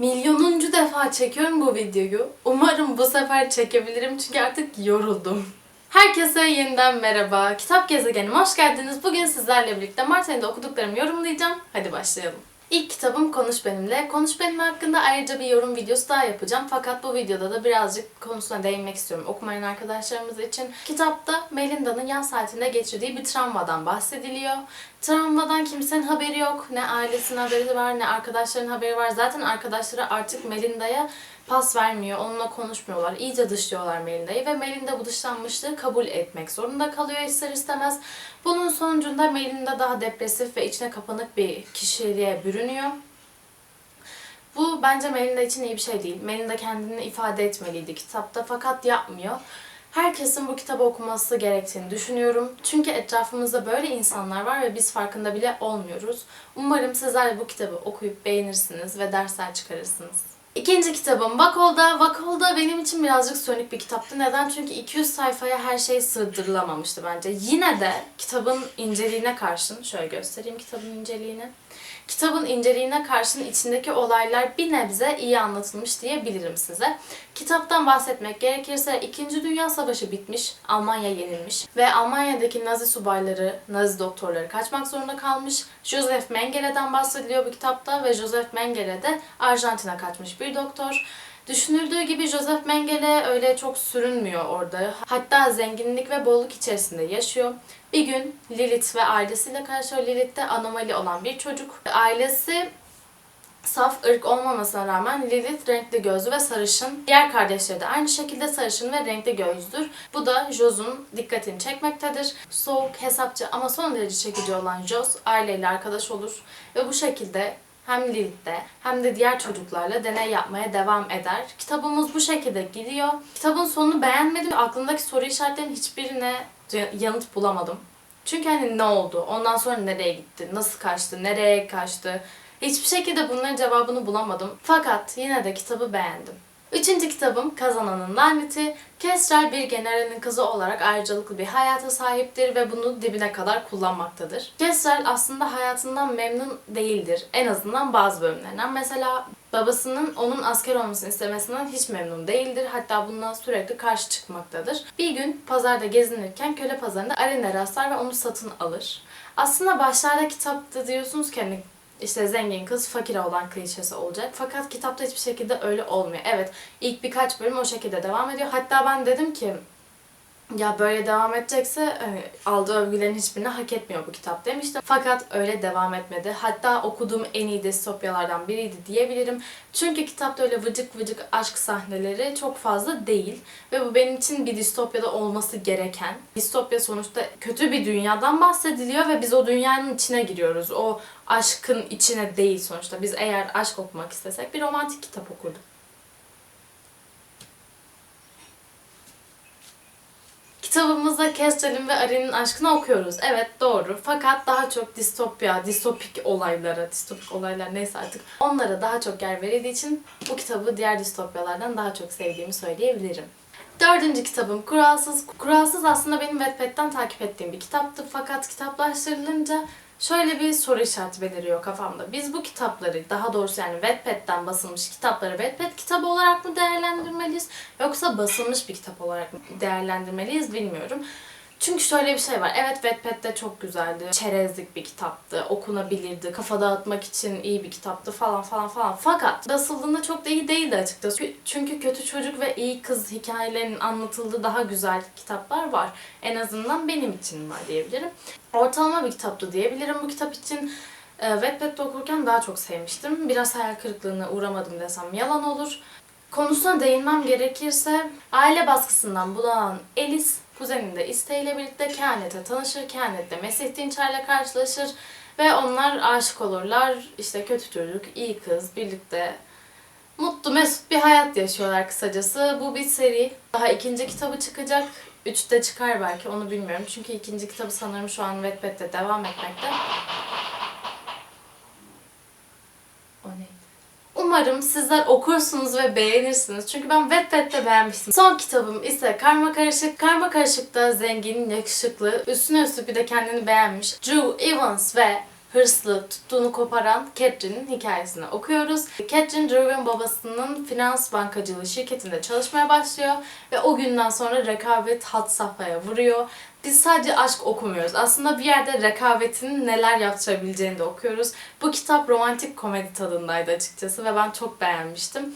Milyonuncu defa çekiyorum bu videoyu. Umarım bu sefer çekebilirim çünkü artık yoruldum. Herkese yeniden merhaba. Kitap Gezegenime hoş geldiniz. Bugün sizlerle birlikte Mart ayında okuduklarımı yorumlayacağım. Hadi başlayalım. İlk kitabım Konuş Benimle. Konuş Benimle hakkında ayrıca bir yorum videosu daha yapacağım. Fakat bu videoda da birazcık konusuna değinmek istiyorum okumayan arkadaşlarımız için. Kitapta Melinda'nın yaz saatinde geçirdiği bir travmadan bahsediliyor. Travmadan kimsenin haberi yok. Ne ailesinin haberi var, ne arkadaşların haberi var. Zaten arkadaşları artık Melinda'ya pas vermiyor, onunla konuşmuyorlar. İyice dışlıyorlar Melinda'yı ve Melinda bu dışlanmışlığı kabul etmek zorunda kalıyor ister istemez. Bunun sonucunda Melinda daha depresif ve içine kapanık bir kişiliğe bürünüyor. Bu bence Melinda için iyi bir şey değil. Melinda kendini ifade etmeliydi kitapta fakat yapmıyor. Herkesin bu kitabı okuması gerektiğini düşünüyorum. Çünkü etrafımızda böyle insanlar var ve biz farkında bile olmuyoruz. Umarım sizler de bu kitabı okuyup beğenirsiniz ve dersler çıkarırsınız. İkinci kitabım Vakol'da. Vakol'da benim için birazcık sönük bir kitaptı. Neden? Çünkü 200 sayfaya her şey sığdırılamamıştı bence. Yine de kitabın inceliğine karşın, şöyle göstereyim kitabın inceliğini. Kitabın inceliğine karşın içindeki olaylar bir nebze iyi anlatılmış diyebilirim size. Kitaptan bahsetmek gerekirse 2. Dünya Savaşı bitmiş, Almanya yenilmiş ve Almanya'daki Nazi subayları, Nazi doktorları kaçmak zorunda kalmış. Joseph Mengere'den bahsediliyor bu kitapta ve Joseph Mengele de Arjantin'e kaçmış bir doktor. Düşünüldüğü gibi Joseph Mengele öyle çok sürünmüyor orada. Hatta zenginlik ve bolluk içerisinde yaşıyor. Bir gün Lilith ve ailesiyle karşılıyor. Lilith anomali olan bir çocuk. Ailesi saf ırk olmamasına rağmen Lilith renkli gözlü ve sarışın. Diğer kardeşleri de aynı şekilde sarışın ve renkli gözlüdür. Bu da Jos'un dikkatini çekmektedir. Soğuk, hesapçı ama son derece çekici olan Jos aileyle arkadaş olur ve bu şekilde hem Lilith'te hem de diğer çocuklarla deney yapmaya devam eder. Kitabımız bu şekilde gidiyor. Kitabın sonunu beğenmedim. Aklımdaki soru işaretlerinin hiçbirine yanıt bulamadım. Çünkü hani ne oldu? Ondan sonra nereye gitti? Nasıl kaçtı? Nereye kaçtı? Hiçbir şekilde bunların cevabını bulamadım. Fakat yine de kitabı beğendim. Üçüncü kitabım Kazananın Laneti. Kesrel bir generalin kızı olarak ayrıcalıklı bir hayata sahiptir ve bunu dibine kadar kullanmaktadır. Kesrel aslında hayatından memnun değildir. En azından bazı bölümlerinden. Mesela babasının onun asker olmasını istemesinden hiç memnun değildir. Hatta bundan sürekli karşı çıkmaktadır. Bir gün pazarda gezinirken köle pazarında Aren'e rastlar ve onu satın alır. Aslında başlarda kitapta diyorsunuz ki hani işte zengin kız fakir olan klişesi olacak. Fakat kitapta hiçbir şekilde öyle olmuyor. Evet ilk birkaç bölüm o şekilde devam ediyor. Hatta ben dedim ki ya böyle devam edecekse hani, aldığı övgülerin hiçbirini hak etmiyor bu kitap demiştim. Fakat öyle devam etmedi. Hatta okuduğum en iyi distopyalardan biriydi diyebilirim. Çünkü kitapta öyle vıcık vıcık aşk sahneleri çok fazla değil. Ve bu benim için bir distopyada olması gereken. Distopya sonuçta kötü bir dünyadan bahsediliyor ve biz o dünyanın içine giriyoruz. O aşkın içine değil sonuçta. Biz eğer aşk okumak istesek bir romantik kitap okurduk. Kitabımızda Kestrel'in ve Arin'in aşkını okuyoruz. Evet doğru. Fakat daha çok distopya, distopik olaylara, distopik olaylar neyse artık onlara daha çok yer verildiği için bu kitabı diğer distopyalardan daha çok sevdiğimi söyleyebilirim. Dördüncü kitabım Kuralsız. Kuralsız aslında benim Wattpad'den takip ettiğim bir kitaptı. Fakat kitaplaştırılınca şöyle bir soru işareti beliriyor kafamda. Biz bu kitapları, daha doğrusu yani Wattpad'den basılmış kitapları Wattpad kitabı olarak mı değerlendirmeliyiz? Yoksa basılmış bir kitap olarak mı değerlendirmeliyiz bilmiyorum. Çünkü şöyle bir şey var. Evet Wattpad'de çok güzeldi. Çerezlik bir kitaptı. Okunabilirdi. Kafa dağıtmak için iyi bir kitaptı falan falan falan. Fakat basıldığında çok da iyi değildi açıkçası. Çünkü kötü çocuk ve iyi kız hikayelerinin anlatıldığı daha güzel kitaplar var. En azından benim için var diyebilirim. Ortalama bir kitaptı diyebilirim bu kitap için. E, Wattpad'de okurken daha çok sevmiştim. Biraz hayal kırıklığına uğramadım desem yalan olur. Konusuna değinmem gerekirse aile baskısından bulanan Alice kuzeninin de isteğiyle birlikte kehanete tanışır. Kehanette Mesih Dinçer'le karşılaşır ve onlar aşık olurlar. İşte kötü çocuk, iyi kız birlikte mutlu mesut bir hayat yaşıyorlar kısacası. Bu bir seri. Daha ikinci kitabı çıkacak. Üçte çıkar belki onu bilmiyorum. Çünkü ikinci kitabı sanırım şu an Wattpad'de devam etmekte. O neydi? Umarım sizler okursunuz ve beğenirsiniz. Çünkü ben Wattpad'de beğenmiştim. Son kitabım ise Karma Karışık. Karma Karışık'ta zengin, yakışıklı, üstüne üstlük bir de kendini beğenmiş Drew Evans ve hırslı, tuttuğunu koparan Catherine'in hikayesini okuyoruz. Catherine Drew'in babasının finans bankacılığı şirketinde çalışmaya başlıyor ve o günden sonra rekabet hat safhaya vuruyor. Biz sadece aşk okumuyoruz. Aslında bir yerde rekabetin neler yaptırabileceğini de okuyoruz. Bu kitap romantik komedi tadındaydı açıkçası ve ben çok beğenmiştim.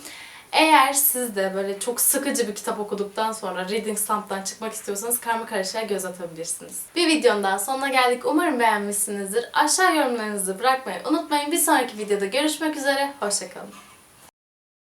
Eğer siz de böyle çok sıkıcı bir kitap okuduktan sonra Reading Slump'tan çıkmak istiyorsanız Karma Karışık'a göz atabilirsiniz. Bir videonun daha sonuna geldik. Umarım beğenmişsinizdir. Aşağı yorumlarınızı bırakmayı unutmayın. Bir sonraki videoda görüşmek üzere. Hoşçakalın.